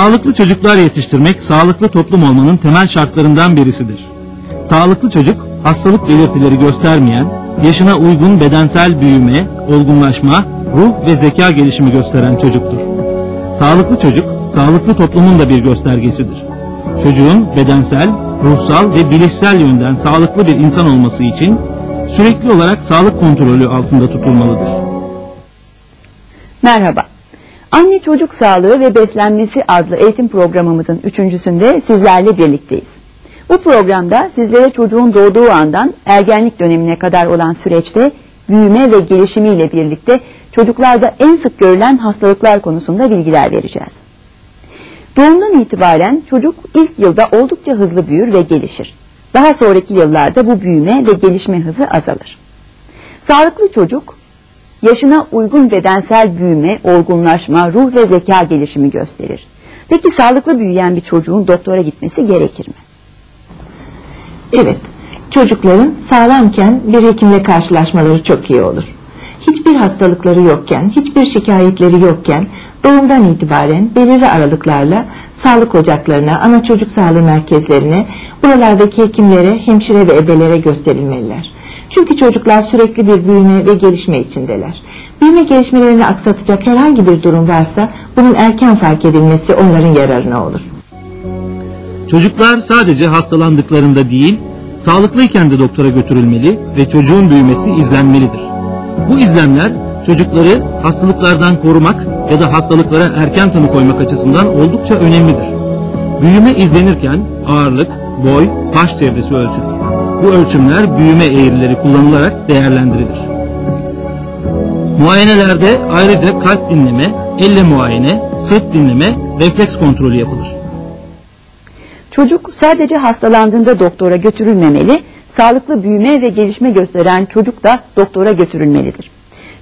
Sağlıklı çocuklar yetiştirmek sağlıklı toplum olmanın temel şartlarından birisidir. Sağlıklı çocuk hastalık belirtileri göstermeyen, yaşına uygun bedensel büyüme, olgunlaşma, ruh ve zeka gelişimi gösteren çocuktur. Sağlıklı çocuk, sağlıklı toplumun da bir göstergesidir. Çocuğun bedensel, ruhsal ve bilişsel yönden sağlıklı bir insan olması için sürekli olarak sağlık kontrolü altında tutulmalıdır. Merhaba. Anne Çocuk Sağlığı ve Beslenmesi adlı eğitim programımızın üçüncüsünde sizlerle birlikteyiz. Bu programda sizlere çocuğun doğduğu andan ergenlik dönemine kadar olan süreçte büyüme ve gelişimiyle birlikte çocuklarda en sık görülen hastalıklar konusunda bilgiler vereceğiz. Doğumdan itibaren çocuk ilk yılda oldukça hızlı büyür ve gelişir. Daha sonraki yıllarda bu büyüme ve gelişme hızı azalır. Sağlıklı çocuk yaşına uygun bedensel büyüme, olgunlaşma, ruh ve zeka gelişimi gösterir. Peki sağlıklı büyüyen bir çocuğun doktora gitmesi gerekir mi? Evet, çocukların sağlamken bir hekimle karşılaşmaları çok iyi olur. Hiçbir hastalıkları yokken, hiçbir şikayetleri yokken doğumdan itibaren belirli aralıklarla sağlık ocaklarına, ana çocuk sağlığı merkezlerine, buralardaki hekimlere, hemşire ve ebelere gösterilmeliler. Çünkü çocuklar sürekli bir büyüme ve gelişme içindeler. Büyüme gelişmelerini aksatacak herhangi bir durum varsa bunun erken fark edilmesi onların yararına olur. Çocuklar sadece hastalandıklarında değil, sağlıklıyken de doktora götürülmeli ve çocuğun büyümesi izlenmelidir. Bu izlemler çocukları hastalıklardan korumak ya da hastalıklara erken tanı koymak açısından oldukça önemlidir. Büyüme izlenirken ağırlık, boy, baş çevresi ölçülür. Bu ölçümler büyüme eğrileri kullanılarak değerlendirilir. Muayenelerde ayrıca kalp dinleme, elle muayene, sırt dinleme, refleks kontrolü yapılır. Çocuk sadece hastalandığında doktora götürülmemeli, sağlıklı büyüme ve gelişme gösteren çocuk da doktora götürülmelidir.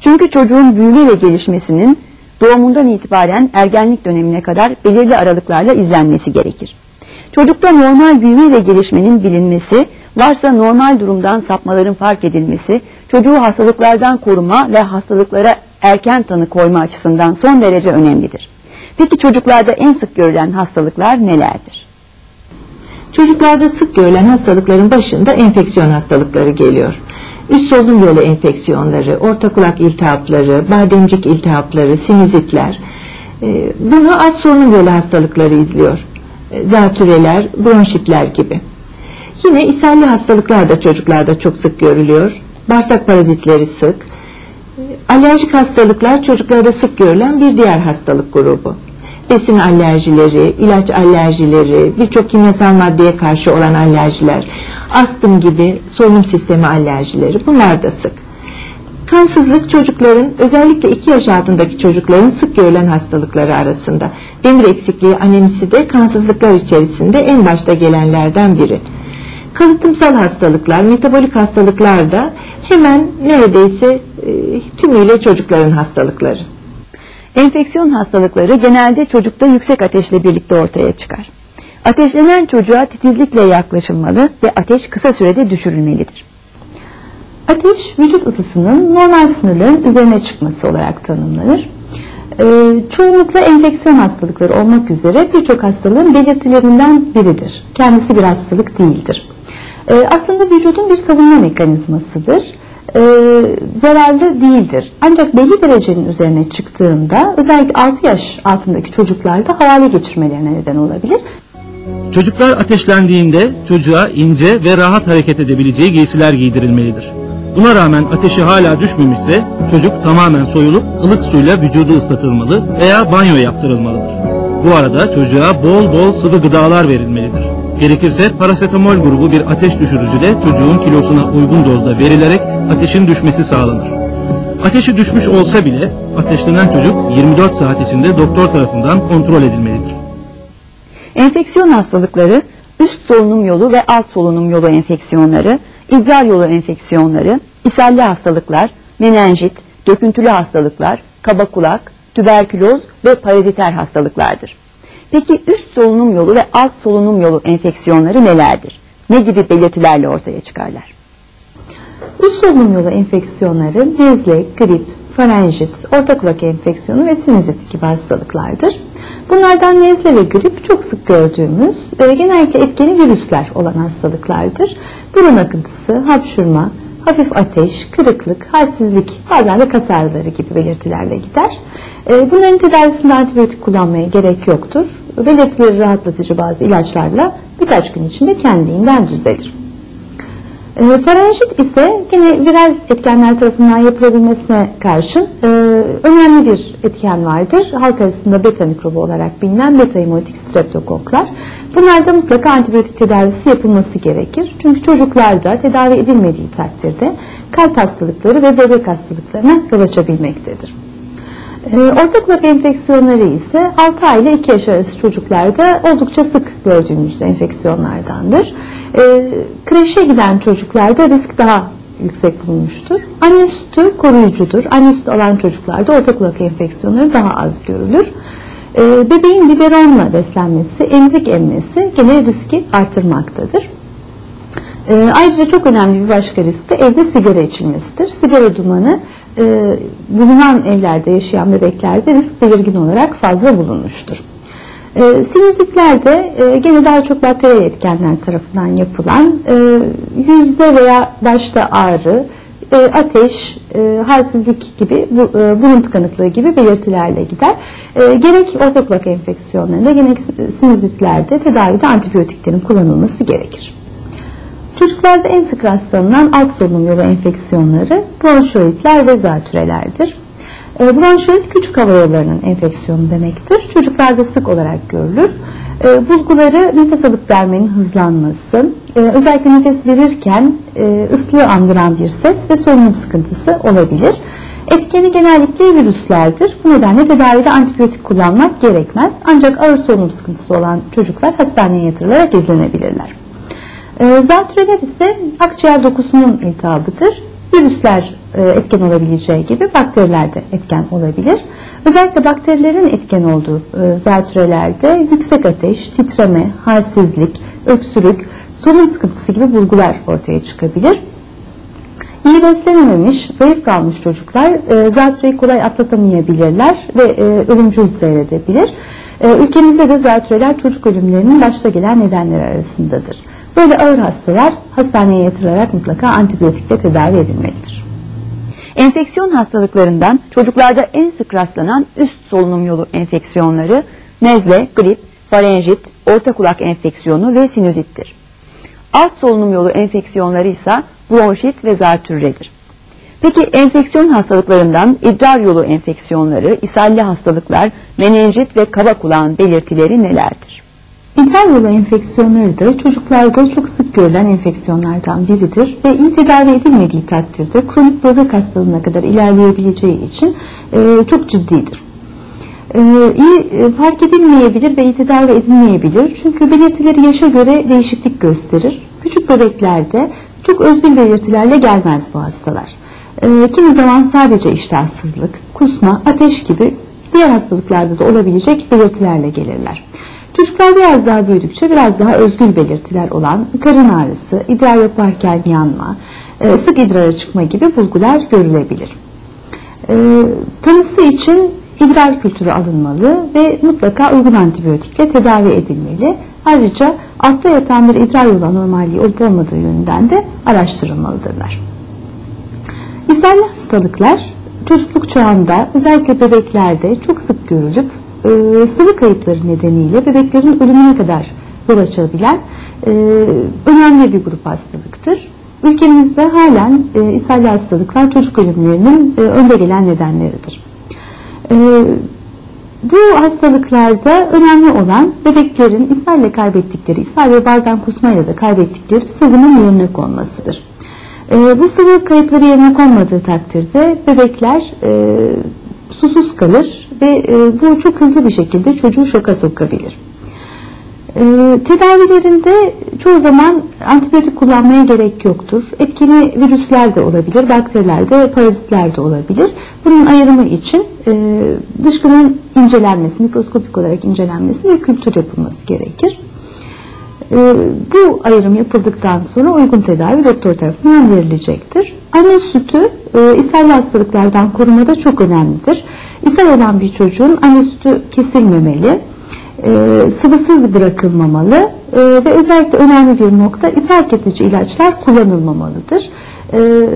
Çünkü çocuğun büyüme ve gelişmesinin doğumundan itibaren ergenlik dönemine kadar belirli aralıklarla izlenmesi gerekir. Çocukta normal büyüme ve gelişmenin bilinmesi, varsa normal durumdan sapmaların fark edilmesi, çocuğu hastalıklardan koruma ve hastalıklara erken tanı koyma açısından son derece önemlidir. Peki çocuklarda en sık görülen hastalıklar nelerdir? Çocuklarda sık görülen hastalıkların başında enfeksiyon hastalıkları geliyor. Üst solunum yolu enfeksiyonları, orta kulak iltihapları, bademcik iltihapları, sinüzitler. E, bunu alt solunum yolu hastalıkları izliyor. E, zatüreler, bronşitler gibi. Yine ishalli hastalıklar da çocuklarda çok sık görülüyor. Bağırsak parazitleri sık. E, alerjik hastalıklar çocuklarda sık görülen bir diğer hastalık grubu besin alerjileri, ilaç alerjileri, birçok kimyasal maddeye karşı olan alerjiler, astım gibi solunum sistemi alerjileri bunlar da sık. Kansızlık çocukların özellikle 2 yaş altındaki çocukların sık görülen hastalıkları arasında. Demir eksikliği anemisi de kansızlıklar içerisinde en başta gelenlerden biri. Kalıtımsal hastalıklar, metabolik hastalıklar da hemen neredeyse e, tümüyle çocukların hastalıkları. Enfeksiyon hastalıkları genelde çocukta yüksek ateşle birlikte ortaya çıkar. Ateşlenen çocuğa titizlikle yaklaşılmalı ve ateş kısa sürede düşürülmelidir. Ateş vücut ısısının normal sınırların üzerine çıkması olarak tanımlanır. Ee, çoğunlukla enfeksiyon hastalıkları olmak üzere birçok hastalığın belirtilerinden biridir. Kendisi bir hastalık değildir. Ee, aslında vücudun bir savunma mekanizmasıdır e, zararlı değildir. Ancak belli derecenin üzerine çıktığında özellikle 6 yaş altındaki çocuklarda havale geçirmelerine neden olabilir. Çocuklar ateşlendiğinde çocuğa ince ve rahat hareket edebileceği giysiler giydirilmelidir. Buna rağmen ateşi hala düşmemişse çocuk tamamen soyulup ılık suyla vücudu ıslatılmalı veya banyo yaptırılmalıdır. Bu arada çocuğa bol bol sıvı gıdalar verilmelidir. Gerekirse parasetamol grubu bir ateş düşürücü de çocuğun kilosuna uygun dozda verilerek ateşin düşmesi sağlanır. Ateşi düşmüş olsa bile ateşlenen çocuk 24 saat içinde doktor tarafından kontrol edilmelidir. Enfeksiyon hastalıkları üst solunum yolu ve alt solunum yolu enfeksiyonları, idrar yolu enfeksiyonları, ishalli hastalıklar, menenjit, döküntülü hastalıklar, kaba kulak, tüberküloz ve paraziter hastalıklardır. Peki üst solunum yolu ve alt solunum yolu enfeksiyonları nelerdir? Ne gibi belirtilerle ortaya çıkarlar? Üst solunum yolu enfeksiyonları nezle, grip, farenjit, orta kulak enfeksiyonu ve sinüzit gibi hastalıklardır. Bunlardan nezle ve grip çok sık gördüğümüz e, genellikle etkeni virüsler olan hastalıklardır. Burun akıntısı, hapşurma, hafif ateş, kırıklık, halsizlik, bazen de kas ağrıları gibi belirtilerle gider. E, bunların tedavisinde antibiyotik kullanmaya gerek yoktur. Belirtileri rahatlatıcı bazı ilaçlarla birkaç gün içinde kendiliğinden düzelir. E, farenjit ise yine viral etkenler tarafından yapılabilmesine karşın e, önemli bir etken vardır. Halk arasında beta mikrobu olarak bilinen beta hemolytik streptokoklar. Bunlarda mutlaka antibiyotik tedavisi yapılması gerekir. Çünkü çocuklarda tedavi edilmediği takdirde kalp hastalıkları ve bebek hastalıklarına yol açabilmektedir. E, orta kulak enfeksiyonları ise 6 ay ile 2 yaş arası çocuklarda oldukça sık gördüğümüz enfeksiyonlardandır. E, kreşe giden çocuklarda risk daha yüksek bulunmuştur. Anne sütü koruyucudur. Anne sütü alan çocuklarda orta kulak enfeksiyonları daha az görülür. E, bebeğin biberonla beslenmesi, emzik emmesi gene riski artırmaktadır. E, ayrıca çok önemli bir başka risk de evde sigara içilmesidir. Sigara dumanı e, bulunan evlerde yaşayan bebeklerde risk belirgin olarak fazla bulunmuştur. E, sinüzitlerde e, gene daha çok bakteri etkenler tarafından yapılan e, yüzde veya başta ağrı, e, ateş, halsizlik gibi, bu, burun tıkanıklığı gibi belirtilerle gider. Gerek orta kulak enfeksiyonlarında, gerek sinüzitlerde tedavide antibiyotiklerin kullanılması gerekir. Çocuklarda en sık rastlanılan alt solunum yolu enfeksiyonları bronşoidler ve zatürelerdir. E, bronşoid küçük hava yollarının enfeksiyonu demektir. Çocuklarda sık olarak görülür. E, bulguları nefes alıp vermenin hızlanması, e, özellikle nefes verirken ıslığı andıran bir ses ve solunum sıkıntısı olabilir. Etkeni genellikle virüslerdir. Bu nedenle tedavide antibiyotik kullanmak gerekmez. Ancak ağır solunum sıkıntısı olan çocuklar hastaneye yatırılarak izlenebilirler. Zatüreler ise akciğer dokusunun iltihabıdır. Virüsler e, etken olabileceği gibi bakteriler de etken olabilir. Özellikle bakterilerin etken olduğu e, zatürelerde yüksek ateş, titreme, halsizlik, öksürük, solunum sıkıntısı gibi bulgular ortaya çıkabilir. İyi beslenememiş, zayıf kalmış çocuklar e, zatüreyi kolay atlatamayabilirler ve ölümcül seyredebilir. Ülkemizde de zatüreler çocuk ölümlerinin başta gelen nedenler arasındadır. Böyle ağır hastalar hastaneye yatırılarak mutlaka antibiyotikle tedavi edilmelidir. Enfeksiyon hastalıklarından çocuklarda en sık rastlanan üst solunum yolu enfeksiyonları nezle, grip, farenjit, orta kulak enfeksiyonu ve sinüzittir. Alt solunum yolu enfeksiyonları ise bronşit ve zatürredir. Peki enfeksiyon hastalıklarından idrar yolu enfeksiyonları, ishalli hastalıklar, menenjit ve kaba kulağın belirtileri nelerdir? İdrar yolu enfeksiyonları da çocuklarda çok sık görülen enfeksiyonlardan biridir ve iyi tedavi edilmediği takdirde kronik böbrek hastalığına kadar ilerleyebileceği için e, çok ciddidir. E, iyi e, fark edilmeyebilir ve iyi tedavi edilmeyebilir çünkü belirtileri yaşa göre değişiklik gösterir. Küçük bebeklerde çok özgül belirtilerle gelmez bu hastalar. E, kimi zaman sadece iştahsızlık, kusma, ateş gibi diğer hastalıklarda da olabilecek belirtilerle gelirler. Çocuklar biraz daha büyüdükçe biraz daha özgül belirtiler olan karın ağrısı, idrar yaparken yanma, e, sık idrara çıkma gibi bulgular görülebilir. E, tanısı için idrar kültürü alınmalı ve mutlaka uygun antibiyotikle tedavi edilmeli. Ayrıca altta yatan bir idrar yolu anormalliği olup olmadığı yönünden de araştırılmalıdırlar. İzlenme hastalıklar çocukluk çağında özellikle bebeklerde çok sık görülüp e, sıvı kayıpları nedeniyle bebeklerin ölümüne kadar yol açabilen e, önemli bir grup hastalıktır. Ülkemizde halen e, ishalli hastalıklar çocuk ölümlerinin e, önde gelen nedenleridir. E, bu hastalıklarda önemli olan bebeklerin ishalle kaybettikleri, ishal ve bazen kusmayla da kaybettikleri sıvının yerine konmasıdır. E, bu sıvı kayıpları yerine konmadığı takdirde bebekler e, susuz kalır ve e, bu çok hızlı bir şekilde çocuğu şoka sokabilir. E, tedavilerinde çoğu zaman antibiyotik kullanmaya gerek yoktur. Etkili virüsler de olabilir, bakteriler de, parazitler de olabilir. Bunun ayrımı için e, dışkının incelenmesi, mikroskopik olarak incelenmesi ve kültür yapılması gerekir. E, bu ayrım yapıldıktan sonra uygun tedavi doktor tarafından verilecektir. Anne sütü e, ishalli hastalıklardan korumada çok önemlidir. İshal olan bir çocuğun anne sütü kesilmemeli. e, sıvısız bırakılmamalı e, ve özellikle önemli bir nokta ishal kesici ilaçlar kullanılmamalıdır. E,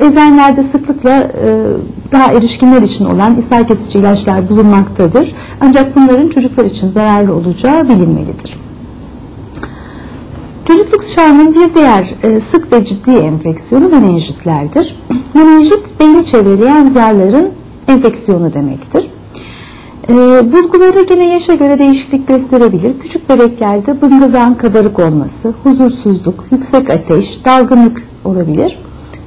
eczanelerde sıklıkla e, daha erişkinler için olan ishal kesici ilaçlar bulunmaktadır. Ancak bunların çocuklar için zararlı olacağı bilinmelidir. Çocukluk çağının bir diğer e, sık ve ciddi enfeksiyonu menenjitlerdir. Menenjit beyni çevreleyen zarların enfeksiyonu demektir. E, bulguları gene yaşa göre değişiklik gösterebilir. Küçük bebeklerde bıngıldan kabarık olması, huzursuzluk, yüksek ateş, dalgınlık olabilir.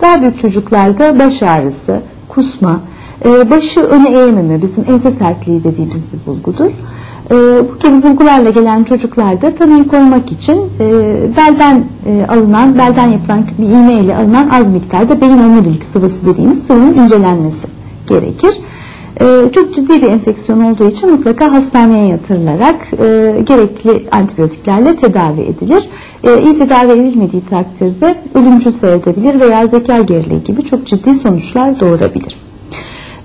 Daha büyük çocuklarda baş ağrısı, kusma, e, başı öne eğmeme bizim ense sertliği dediğimiz bir bulgudur. E, bu gibi bulgularla gelen çocuklarda tanıyı koymak için e, belden e, alınan, belden yapılan bir iğne ile alınan az miktarda beyin omurilik sıvısı dediğimiz sıvının incelenmesi gerekir. E, çok ciddi bir enfeksiyon olduğu için mutlaka hastaneye yatırılarak e, gerekli antibiyotiklerle tedavi edilir. E, iyi tedavi edilmediği takdirde ölümcül seyredebilir veya zeka geriliği gibi çok ciddi sonuçlar doğurabilir.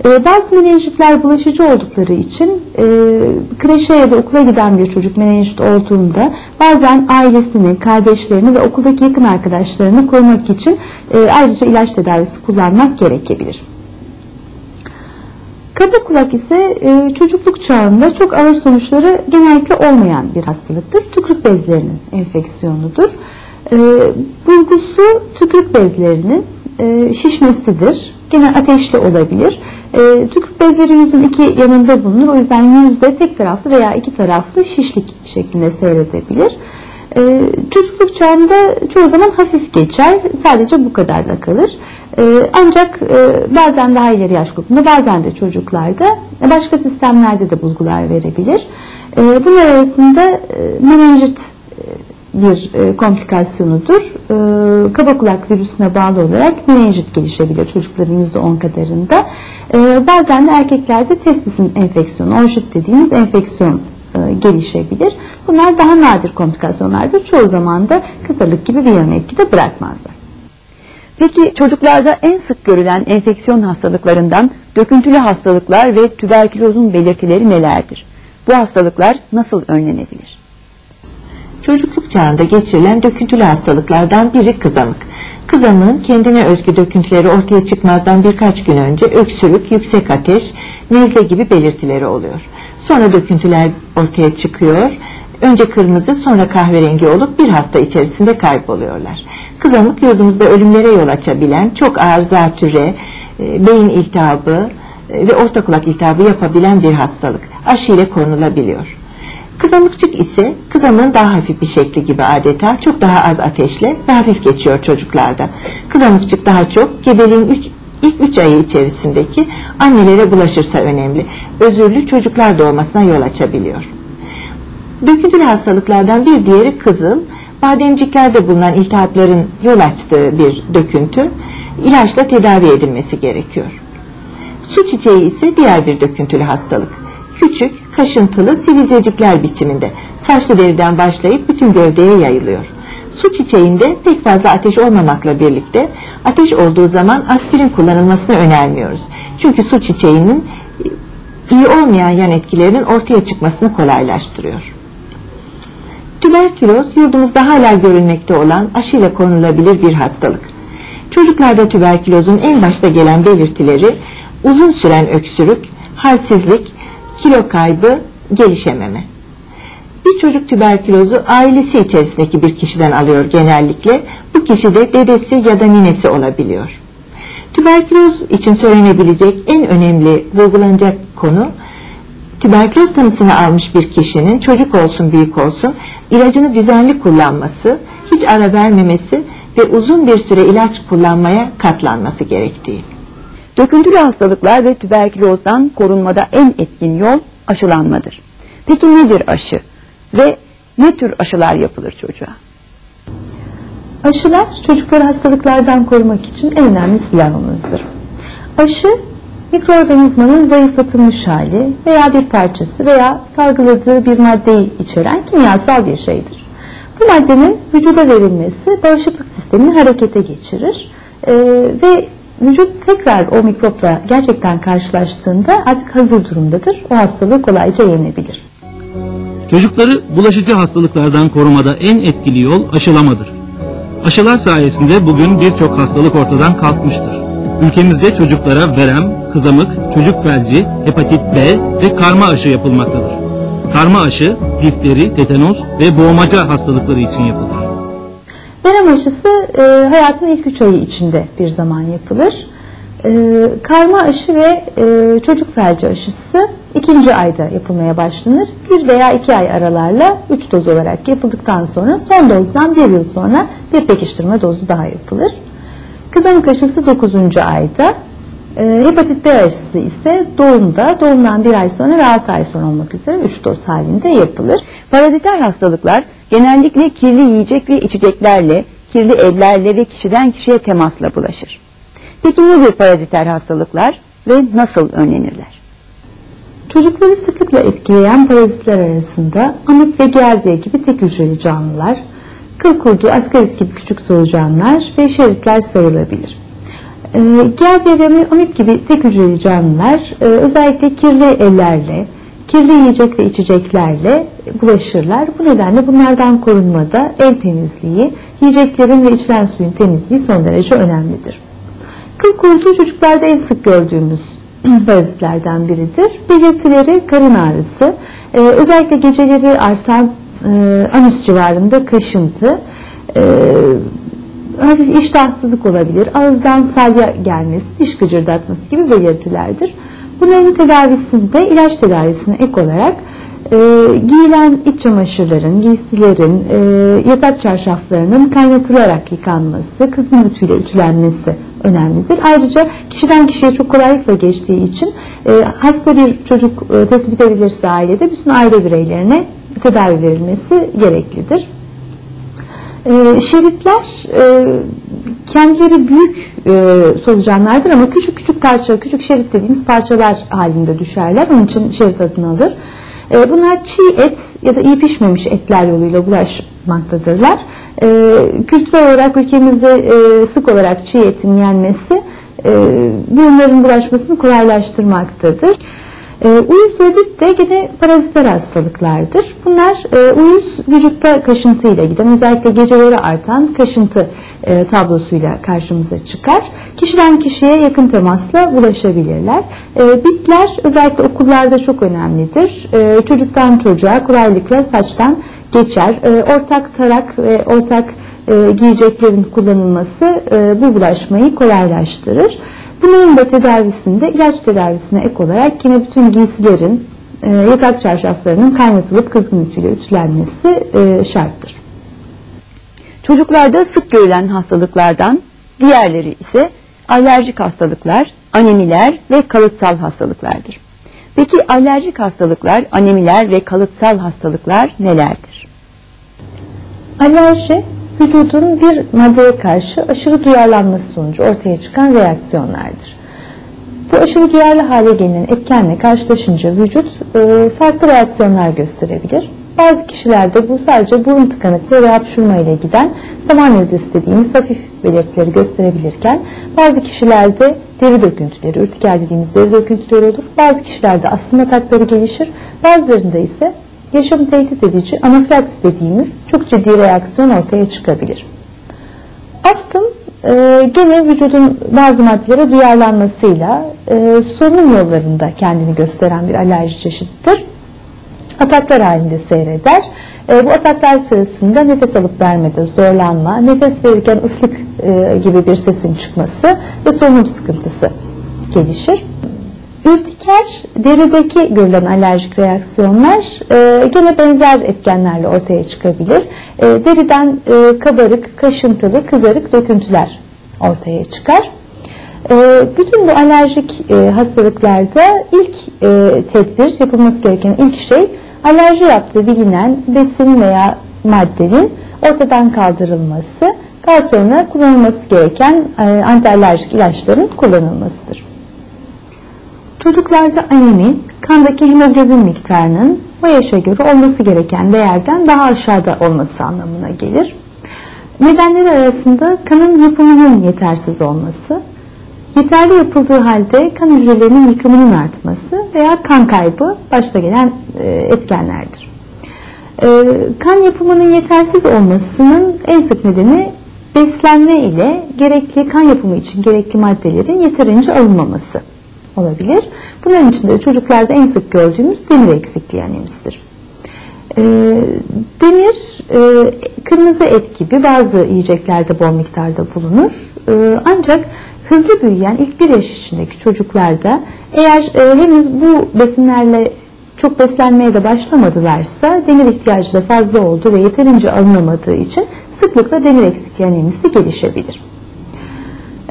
E, bazı menenjitler bulaşıcı oldukları için e, kreşe ya da okula giden bir çocuk menenjit olduğunda bazen ailesini, kardeşlerini ve okuldaki yakın arkadaşlarını korumak için e, ayrıca ilaç tedavisi kullanmak gerekebilir. Kaba kulak ise e, çocukluk çağında çok ağır sonuçları genellikle olmayan bir hastalıktır. Tükürük bezlerinin enfeksiyonudur. E, bulgusu tükürük bezlerinin e, şişmesidir. Gene ateşli olabilir. E, tükürük bezleri yüzün iki yanında bulunur. O yüzden yüzde tek taraflı veya iki taraflı şişlik şeklinde seyredebilir. E, çocukluk çağında çoğu zaman hafif geçer. Sadece bu kadarla kalır. E, ancak e, bazen daha ileri yaş grubunda bazen de çocuklarda başka sistemlerde de bulgular verebilir. E, bunlar arasında e, menenjit e, bir e, komplikasyonudur. E, kaba kulak virüsüne bağlı olarak menenjit gelişebilir çocukların %10 kadarında. E, bazen de erkeklerde testisin enfeksiyonu, orjit dediğimiz enfeksiyon e, gelişebilir. Bunlar daha nadir komplikasyonlardır. Çoğu zaman da kısırlık gibi bir yan etki de bırakmazlar. Peki çocuklarda en sık görülen enfeksiyon hastalıklarından döküntülü hastalıklar ve tüberkülozun belirtileri nelerdir? Bu hastalıklar nasıl önlenebilir? Çocukluk çağında geçirilen döküntülü hastalıklardan biri kızamık. Kızamığın kendine özgü döküntüleri ortaya çıkmazdan birkaç gün önce öksürük, yüksek ateş, nezle gibi belirtileri oluyor. Sonra döküntüler ortaya çıkıyor. Önce kırmızı sonra kahverengi olup bir hafta içerisinde kayboluyorlar. Kızamık yurdumuzda ölümlere yol açabilen çok ağır zatüre, e, beyin iltihabı e, ve orta kulak iltihabı yapabilen bir hastalık. Aşı ile korunulabiliyor. Kızamıkçık ise kızamığın daha hafif bir şekli gibi adeta çok daha az ateşle ve hafif geçiyor çocuklarda. Kızamıkçık daha çok gebeliğin üç, ilk 3 ayı içerisindeki annelere bulaşırsa önemli. Özürlü çocuklar doğmasına yol açabiliyor. Döküntülü hastalıklardan bir diğeri kızıl. Bademciklerde bulunan iltihapların yol açtığı bir döküntü ilaçla tedavi edilmesi gerekiyor. Su çiçeği ise diğer bir döküntülü hastalık. Küçük, kaşıntılı sivilcecikler biçiminde saçlı deriden başlayıp bütün gövdeye yayılıyor. Su çiçeğinde pek fazla ateş olmamakla birlikte ateş olduğu zaman aspirin kullanılmasını önermiyoruz. Çünkü su çiçeğinin iyi olmayan yan etkilerinin ortaya çıkmasını kolaylaştırıyor. Tüberküloz yurdumuzda hala görülmekte olan aşıyla korunulabilir bir hastalık. Çocuklarda tüberkülozun en başta gelen belirtileri uzun süren öksürük, halsizlik, kilo kaybı, gelişememe. Bir çocuk tüberkülozu ailesi içerisindeki bir kişiden alıyor genellikle. Bu kişi de dedesi ya da ninesi olabiliyor. Tüberküloz için söylenebilecek en önemli vurgulanacak konu tüberküloz tanısını almış bir kişinin çocuk olsun büyük olsun ilacını düzenli kullanması, hiç ara vermemesi ve uzun bir süre ilaç kullanmaya katlanması gerektiği. Döküntülü hastalıklar ve tüberkülozdan korunmada en etkin yol aşılanmadır. Peki nedir aşı? Ve ne tür aşılar yapılır çocuğa? Aşılar çocukları hastalıklardan korumak için en önemli silahımızdır. Aşı mikroorganizmanın zayıflatılmış hali veya bir parçası veya salgıladığı bir maddeyi içeren kimyasal bir şeydir. Bu maddenin vücuda verilmesi bağışıklık sistemini harekete geçirir ee, ve vücut tekrar o mikropla gerçekten karşılaştığında artık hazır durumdadır. O hastalığı kolayca yenebilir. Çocukları bulaşıcı hastalıklardan korumada en etkili yol aşılamadır. Aşılar sayesinde bugün birçok hastalık ortadan kalkmıştır. Ülkemizde çocuklara verem, kızamık, çocuk felci, hepatit B ve karma aşı yapılmaktadır. Karma aşı, difteri, tetanos ve boğmaca hastalıkları için yapılır. Verem aşısı e, hayatın ilk 3 ayı içinde bir zaman yapılır. E, karma aşı ve e, çocuk felci aşısı ikinci ayda yapılmaya başlanır. Bir veya iki ay aralarla 3 doz olarak yapıldıktan sonra son dozdan bir yıl sonra bir pekiştirme dozu daha yapılır. Kızamık aşısı 9. ayda, e, hepatit B aşısı ise doğumda, doğumdan bir ay sonra ve 6 ay sonra olmak üzere 3 doz halinde yapılır. Paraziter hastalıklar genellikle kirli yiyecek ve içeceklerle, kirli ellerle ve kişiden kişiye temasla bulaşır. Peki nedir paraziter hastalıklar ve nasıl önlenirler? Çocukları sıklıkla etkileyen parazitler arasında amip ve giardia gibi tek hücreli canlılar, kıl kurdu, ascaris gibi küçük solucanlar ve şeritler sayılabilir. E, giardia ve amip gibi tek hücreli canlılar e, özellikle kirli ellerle, kirli yiyecek ve içeceklerle bulaşırlar. Bu nedenle bunlardan korunmada el temizliği, yiyeceklerin ve içilen suyun temizliği son derece önemlidir. Kıl kurduğu çocuklarda en sık gördüğümüz parazitlerden biridir. Belirtileri karın ağrısı, e, özellikle geceleri artan e, anüs civarında kaşıntı, e, hafif iştahsızlık olabilir, ağızdan salya gelmesi, diş gıcırdatması gibi belirtilerdir. Bunların tedavisinde ilaç tedavisine ek olarak e, giyilen iç çamaşırların, giysilerin, e, yatak çarşaflarının kaynatılarak yıkanması, kızgın ütüyle ütülenmesi önemlidir. Ayrıca kişiden kişiye çok kolaylıkla geçtiği için e, hasta bir çocuk e, tespit edilirse ailede bütün aile bireylerine tedavi verilmesi gereklidir. E, şeritler e, kendileri büyük e, solucanlardır ama küçük küçük parça, küçük şerit dediğimiz parçalar halinde düşerler. Onun için şerit adını alır. E, bunlar çiğ et ya da iyi pişmemiş etler yoluyla bulaşmaktadırlar. E, kültürel olarak ülkemizde sık olarak çiğ etin yenmesi e, bunların bulaşmasını kolaylaştırmaktadır. E, uyuz ve bit de gene paraziter hastalıklardır. Bunlar e, uyuz vücutta kaşıntıyla giden özellikle geceleri artan kaşıntı e, tablosuyla karşımıza çıkar. Kişiden kişiye yakın temasla bulaşabilirler. E, bitler özellikle okullarda çok önemlidir. E, çocuktan çocuğa kolaylıkla saçtan geçer. E, ortak tarak ve ortak e, giyeceklerin kullanılması bu bulaşmayı kolaylaştırır. Bunların da tedavisinde ilaç tedavisine ek olarak yine bütün giysilerin, e, yatak çarşaflarının kaynatılıp kızgın ütüyle ütülenmesi e, şarttır. Çocuklarda sık görülen hastalıklardan diğerleri ise alerjik hastalıklar, anemiler ve kalıtsal hastalıklardır. Peki alerjik hastalıklar, anemiler ve kalıtsal hastalıklar nelerdir? Alerji, vücudun bir maddeye karşı aşırı duyarlanması sonucu ortaya çıkan reaksiyonlardır. Bu aşırı duyarlı hale gelinen etkenle karşılaşınca vücut e, farklı reaksiyonlar gösterebilir. Bazı kişilerde bu sadece burun tıkanıklığı veya hapşurma ile giden zaman nezlesi dediğimiz hafif belirtileri gösterebilirken bazı kişilerde deri döküntüleri, ürtiker dediğimiz deri döküntüleri olur. Bazı kişilerde astım atakları gelişir. Bazılarında ise yaşamı tehdit edici anafilaksi dediğimiz çok ciddi reaksiyon ortaya çıkabilir. Astım e, gene vücudun bazı maddelere duyarlanmasıyla e, solunum yollarında kendini gösteren bir alerji çeşididir. Ataklar halinde seyreder. E, bu ataklar sırasında nefes alıp vermede zorlanma, nefes verirken ıslık e, gibi bir sesin çıkması ve solunum sıkıntısı gelişir. Ürtiker, derideki görülen alerjik reaksiyonlar e, gene benzer etkenlerle ortaya çıkabilir. E, deriden e, kabarık, kaşıntılı, kızarık döküntüler ortaya çıkar. E, bütün bu alerjik e, hastalıklarda ilk e, tedbir, yapılması gereken ilk şey alerji yaptığı bilinen besin veya maddenin ortadan kaldırılması, daha sonra kullanılması gereken e, antialerjik ilaçların kullanılmasıdır. Çocuklarda anemi, kandaki hemoglobin miktarının o yaşa göre olması gereken değerden daha aşağıda olması anlamına gelir. Nedenleri arasında kanın yapımının yetersiz olması, yeterli yapıldığı halde kan hücrelerinin yıkımının artması veya kan kaybı başta gelen e, etkenlerdir. E, kan yapımının yetersiz olmasının en sık nedeni beslenme ile gerekli kan yapımı için gerekli maddelerin yeterince alınmaması olabilir. Bunların içinde çocuklarda en sık gördüğümüz demir eksikliği anemisidir. E, demir e, kırmızı et gibi bazı yiyeceklerde bol miktarda bulunur. E, ancak hızlı büyüyen ilk bir yaş içindeki çocuklarda eğer e, henüz bu besinlerle çok beslenmeye de başlamadılarsa demir ihtiyacı da fazla oldu ve yeterince alınamadığı için sıklıkla demir eksikliği anemisi gelişebilir.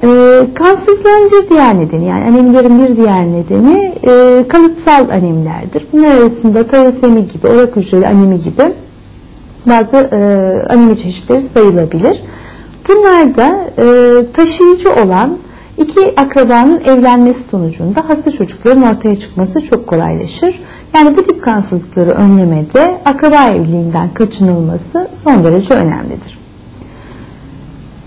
E, kansızlığın bir diğer nedeni yani anemilerin bir diğer nedeni e, kalıtsal anemilerdir. Bunlar arasında talasemi gibi, orak hücreli anemi gibi bazı e, anemi çeşitleri sayılabilir. Bunlarda e, taşıyıcı olan iki akrabanın evlenmesi sonucunda hasta çocukların ortaya çıkması çok kolaylaşır. Yani bu tip kansızlıkları önlemede akraba evliliğinden kaçınılması son derece önemlidir.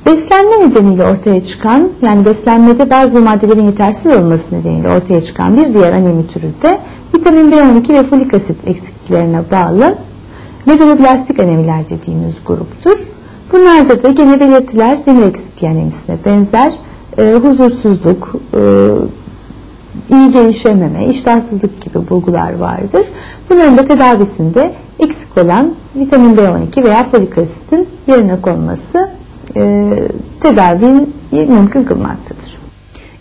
Beslenme nedeniyle ortaya çıkan yani beslenmede bazı maddelerin yetersiz alınması nedeniyle ortaya çıkan bir diğer anemi türü de vitamin B12 ve folik asit eksikliklerine bağlı megaloblastik anemiler dediğimiz gruptur. Bunlarda da gene belirtiler demir eksikliği anemisine benzer e, huzursuzluk, e, iyi gelişememe, iştahsızlık gibi bulgular vardır. Bunların da tedavisinde eksik olan vitamin B12 veya folik asitin yerine konması e, tedaviyi mümkün kılmaktadır.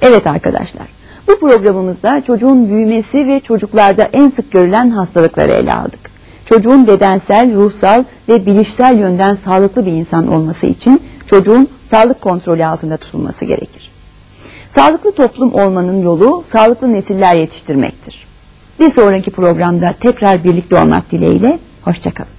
Evet arkadaşlar, bu programımızda çocuğun büyümesi ve çocuklarda en sık görülen hastalıkları ele aldık. Çocuğun bedensel, ruhsal ve bilişsel yönden sağlıklı bir insan olması için çocuğun sağlık kontrolü altında tutulması gerekir. Sağlıklı toplum olmanın yolu sağlıklı nesiller yetiştirmektir. Bir sonraki programda tekrar birlikte olmak dileğiyle, hoşçakalın.